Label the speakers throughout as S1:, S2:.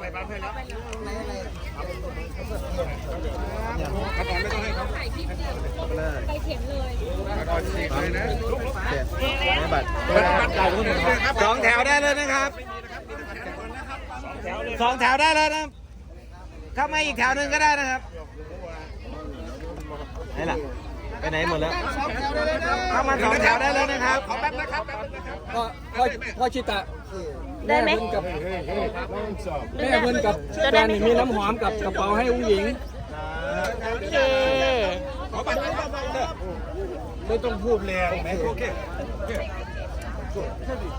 S1: ไป
S2: บ้านเพื่อนแล้วกระดอนไม่ต้องให้เขาไปเข็มเลยกระดอนฉีกเลยนะ
S3: บัตร
S2: บัตรเก่าทุกคนครับ
S3: สองแถวได้เลยนะครับสองแถวได้เลยนะเข้ามาอีกแถวหนึ่งก็ได้นะครับไหนล่ะ ไปไหนหมดแล้วเข้ามาสองแถวได้เลยนะครับ
S2: ขอแป๊บนะครับแป๊บนะครับ
S4: พ่อพ่อพ่อชิตะ
S1: ได้ไหม
S4: เพิ่นกับแม่เพิ่นกับแฟนนี่มีน้ำหอมกับกระเป๋าให้อุ้งหญิง
S1: โอเค
S2: ขอบัตรนะครับไม่ต้องพูดแรงไหมโอเคโอเค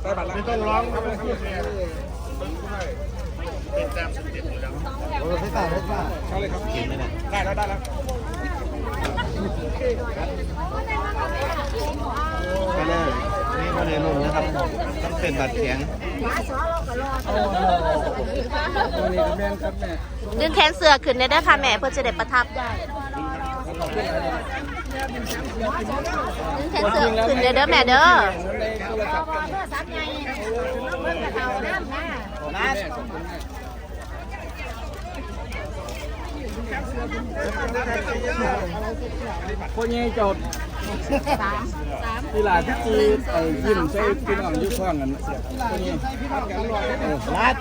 S2: ได้บัตรแล้วไม่ต้องร้องครับไม่ต้องพูดแรงเป็นตามสเต็ปอยู่แล้ว
S3: โอ้ไม่ต่างไม่ต่าง
S2: เข้าเลยครับ
S3: กินไหมเนี่ย
S2: ได้แล้วได้แล้ว
S3: ไปเลยนี่ก็เลยลุ่นนะครับต้องเป็นบัตรแข็ง
S4: ตัวนี้ก็แม่นครับแม่
S1: ดึงแขนเสือขึ้นได้เด้อค่ะแม่เพื่อจะได้ประทับได้ดึงแขนเสือขึ้นได้เด้อแม่เด้อ
S4: ในโทรศัพท์กันแม่ขอบ คุณแม่คนยังจดสามสามที่หลานที่จีไอ้ยิ้มใส่พี่น้องอยุ่ข้างกันเสียคนยัง
S3: รัด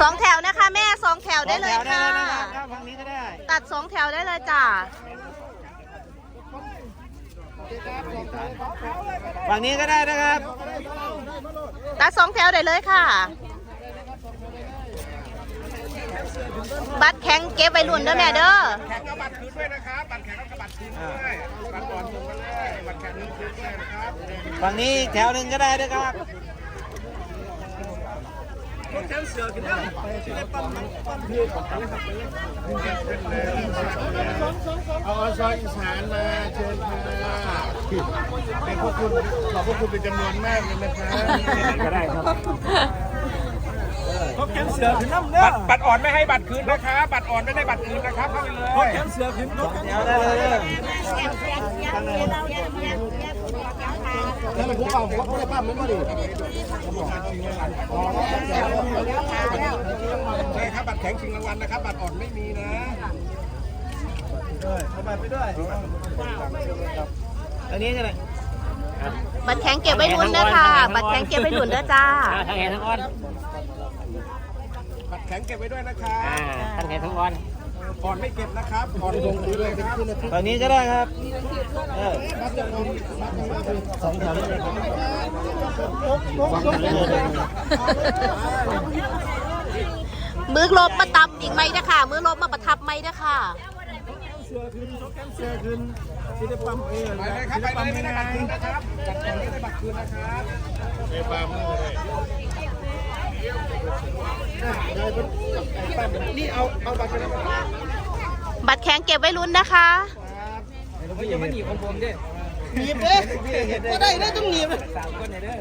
S1: สองแถวนะคะแม่สองแถวได้เลย
S3: สองแถว
S1: ค่ะ
S3: ได้เลยนะครับเข้าฝั่งนี้ก็ได้
S1: ตัดสองแถวได้เลยจ้า
S3: ฝั่งนี้ก็ได้นะครับ
S1: ตัดสองแถวได้เลยค่ะ บัตรแข็งเก็บไว้รุ่นเด้อแม่เด้อ
S2: แข่งเอาบัตรคืนด้วยนะครับ บัตรแข่งเอาบัตรคืนด้วยบัตรก่อนส่งมาเลยบัตรแข่งคืนด้วยนะครับ
S3: ฝั่งนี้อีกแถวหนึ่งก็ได้นะครับ
S2: เอาอซอยอีสานมาเชิญค่ะเป็นพวกคุณขอบพวกคุณเป็นจำนวนมากเลยนะครับก็ได้ครับ พบแคมเสือขึ้นน้ำเนื้อบัตรอ่อนไม่ให้บัตรคืนนะครับบัตรอ่อนไม่ได้บัตรคืนนะครับเข้าไปเลยพบแคมเสือขึ้น
S3: แถวได้เลยเด้อ
S2: แล้วมันพวกเราเขาเขาจะปั้มมันก็ดีใช่ครับบัตรแข็งชิงรางวัลนะครับ บัตรอ่อนไม่มีนะ
S3: อันนี้ก็ได้
S1: บัตรแข็งเก็บไว้รุ่นเด้อค่ะ บัตรแข็งเก็บไว้รุ่นเด้อจ้า
S5: ทั้งแห่ทั้งอ้อน
S2: บัตร แข็งเก็บไว้ด้วยนะครับ
S5: อ่าทั้งแห่ทั้งอ้อน
S2: อ่อนไม่เก็บนะครับอ่อนลงเลยครับ
S3: ฝั่งนี้ก็ได้ครับเออสองแถวได้เลยครับฝั่งนี้เลย
S1: มือลบมาตำอีกไหมนะค่ะมือลบมาประทับไหมนะค่ะ
S2: ไปเลยครับไปเลยไม่ได้บัตรคืนนะครับบัตรแข็งไม่ได้บัตรคืนนะครับเอปาม นี่เอาเอาบัตรไปเลย
S1: บัตรแข็งเก็บไว้รุ่นนะคะ
S4: ไม่ยังไม่หนีของผมเด้
S3: หนีบเด้ก็ได้ได้ต้องหนีบ
S4: สามคนเนี่ยเด้อ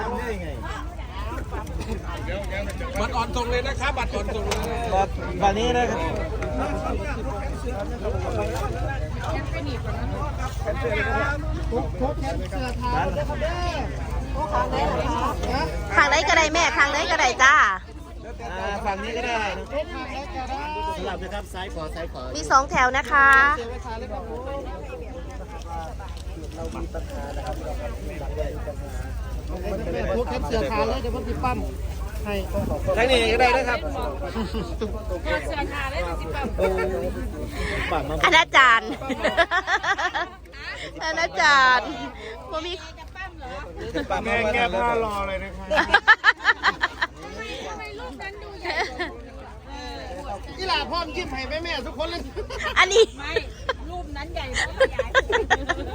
S3: ทำได้ไง
S2: บัตรอ่อนส่งเลยนะครับบัตรอ่อนส่งเลย
S3: ก็ฝั่งนี้นะครับ
S1: ทา งไหนก็ได้แม่ทางไหนก็ได้จ้า
S3: อ่าฝั่งนี้ก็ได้สลับนะครับซ้ายขวาซ้ายขวา
S1: มีสองแถวนะคะ
S3: ทุกแคปเสือขาเลยเดี๋ยวผมติดปั้มให้ทางนี้ก็ได้นะครับโอ้ปั้มมา
S1: อนาจารย์อนาจารย์ว่ามี
S3: ปั้ม
S2: แง่
S3: มา
S2: แง่พ่อรอเลยนะครับ
S3: นี่แหละพ่อมยิ้มให้แม่แม่ทุกคนเลย
S1: อันนี้
S6: รูปนั้นใหญ่มากใหญ่
S3: ด้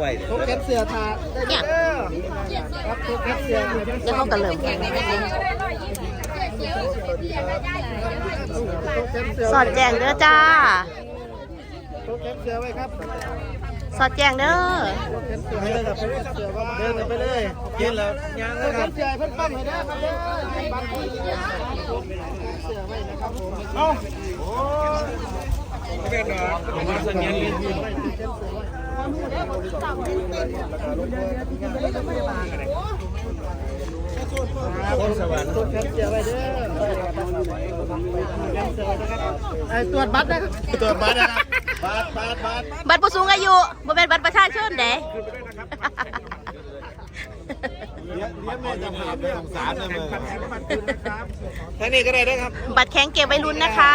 S3: วย
S1: เนี่ย
S3: ครับทุกแคปเสือ
S1: เดี๋ยวเขากันเลย สอดแจงเด้อจ้า
S3: ทุกแคปเสือไว้ครับ
S1: สอดแจงเด้อ
S3: ไปเลยครับเดินกันไปเลยกินแล้วยังนะครับเสือเพิ่นปั้มให้ได้ครับเด้อบัตรเสือไว้นะครับผมเอ้า
S2: ไม่เป็นหรอกผมว่าสัญญาณเลย
S3: คนสวรรค์ตรวจแคปเสือไว้เด้อไอ้ตรวจบัตรนะครับตรวจบัตรนะครับบัตรบัตรบัตร
S1: บัตรผู้สูงอายุบ่เป็นบัตรประชาชนเด้
S3: เลี้ยงแม่จะพาไปสงสารนะมึงท่างนี้ก็ได้นะครับ
S1: บัตรแข็งเก็บไว้ลุ้นนะคะ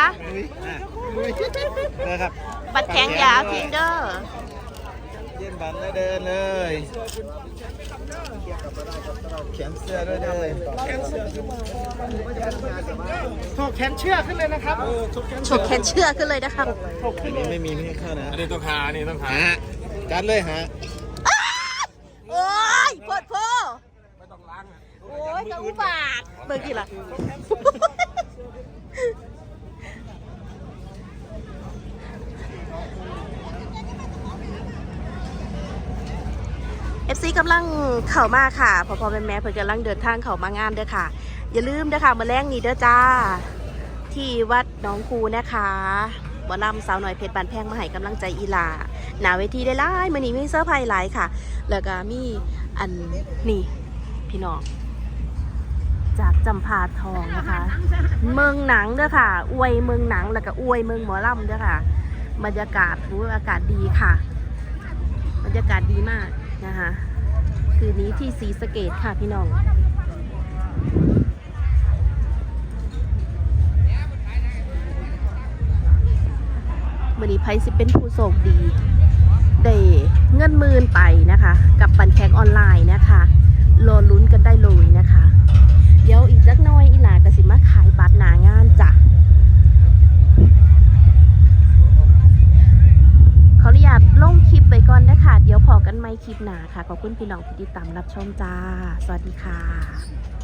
S3: นะครับ
S1: บัตรแข็งอยาเอาทิ้งเด้อ
S3: เย็ นบัตรแล้วเดินเลยแขนเสื้อด้วยเลยถกแขนเชือกขึ้นเลยนะครับ
S1: ฉกแขนเชือกขึ้นเลยนะครับ
S3: อันนี้ไม่มีไม่ให้เข้านะ
S2: อันนี้ต้องหาอันนี้ต้องหา
S3: ฮะจัดเลยฮะ
S1: โอ้ยปวดโพโอ้ยจะอุบาทเบิ่งกี่ล่ะ เอฟซีกำลังเข้ามาค่ะพอพอแม่แม่เพิ่นกำลังเดินทางเข้ามางานเด้อค่ะ อย่าลืมเด้อค่ะมาแรงนี้เด้อจ้า ที่วัดน้องคูนะคะหมอลำสาวหน่อยเพชรบานแพงมาให้กำลังใจอีลาหนาเวทีได้หลามื้อนี้มีเซอร์ไพรส์หลายค่ะ แล้วก็มีอันนี่พี่น้องจากจำพาทองนะคะ เมืองหนังเด้อค่ะ อวยเมืองหนังแล้วก็อวยเมืองหมอลำเด้อค่ะ บรรยากาศรู้อากาศดีค่ะ บรรยากาศดีมาก นะคะ คืนนี้ที่ศรีสะเกดค่ะพี่น้องมื่อนี้ไพสิเป็นผู้โชคดีเดเงินหมื่นไปนะคะ กับปันแขกออนไลน์นะคะรอลุ้นกันได้เลยนะคะ เดี๋ยวอีกสักหน้อยอีหลากสิมาขายบัตรหนางานจ้ะขออนุญาตลงคลิปไปก่อนนะคะ เดี๋ยวพอกันไม่ค ลิปหนาค่ะ ขอบคุณพี่น้องที่ติดตามรับชมจ้า สวัสดีค่ะ